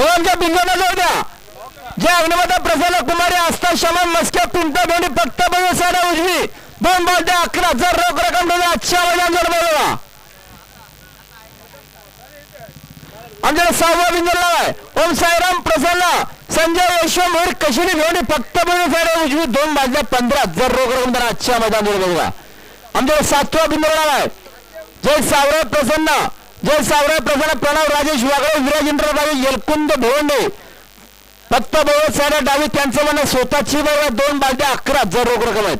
हो आमच्या बिंदूला जाऊ द्या. जे अग्निमाता प्रसन्न कुमारी आस्था शमन मस्क्या पिंटा दोन्ही फक्त बघू साड्या उजवी. दोन बालद्या अकरा. जर रोख रक्कम दिली आजच्या मैदान जर बघा आमच्याकडे सहावा बिंदू लावाय ओम साईराम प्रसन्न. संजय यशवंत कशिनी घेऊन फक्त बघू सारा उजवी. दोन बाजल्या पंधरा. जर रोख रक्कम दिली आजच्या मैदान जर बघा आमच्याकडे सातवा बिंदू लावाय जय सावरा प्रसन्न. जय सावरा प्रसन्न प्रणव राजेश वागळे विराजेंद्र राजे यलकुंद भोवंडे फक्त बघत साऱ्या डावी त्यांचं म्हणणं स्वतःची बरोबर दोन बालट्या अकरा जर रोख रक्कम आहेत.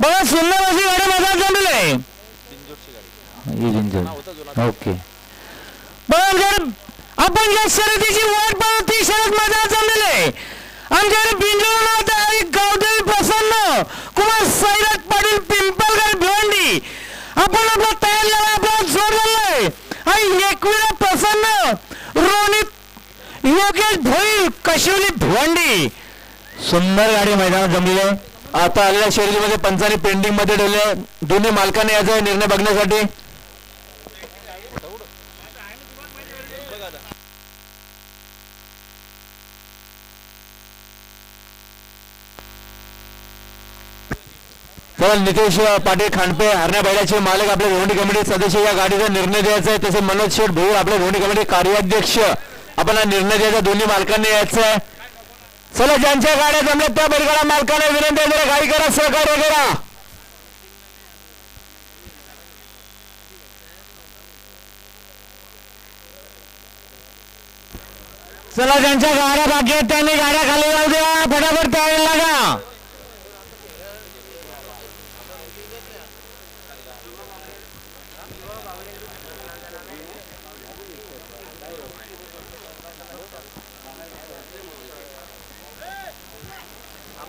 बघा सुंदर अशी गाडी माझा जमली आहे. ओके. बघा जर आपण ज्या शर्यतीची वाट पाहू ती शर्यत माझ्या जमलेली आहे. आमच्याकडे बिंजोळ गावदेवी प्रसन्न कुमार सैराट पाटील पिंपलगाव भिवंडी. आपण आपला तयार लावा आणि एकविरा प्रसन्न? रोनित योगेश भोई कशिवली भिवंडी. सुंदर गाडी मैदानात जमलेली आता आलेल्या शर्यतीमध्ये पंचाने पेंडिंगमध्ये ठेवले. दोन्ही मालकाने याचा निर्णय बघण्यासाठी मला नितेश पाटील खांडपे हरण्या बैलाचे मालक आपल्या भिवंडी कमिटी सदस्य या गाडीचा निर्णय द्यायचा आहे. तसे मनोज शेठ भाऊ आपल्या भिवंडी कमिटी कार्याध्यक्ष. आपण हा निर्णय द्यायचा दोन्ही मालकांनी यायचा आहे. चला ज्यांच्या गाड्या जमल्या त्या बैलगाडा मालकाने विनंती आहे गाडी करा सहकार्य करा. चला ज्यांच्या गाड्या बाकी आहेत त्यांनी गाड्या खाली जाऊ द्या. फटाफट तयारी लागा.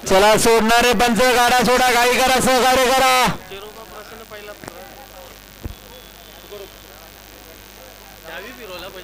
चला सोडणारे पंच गाडा सोडा गाई करा सहकार्य करा.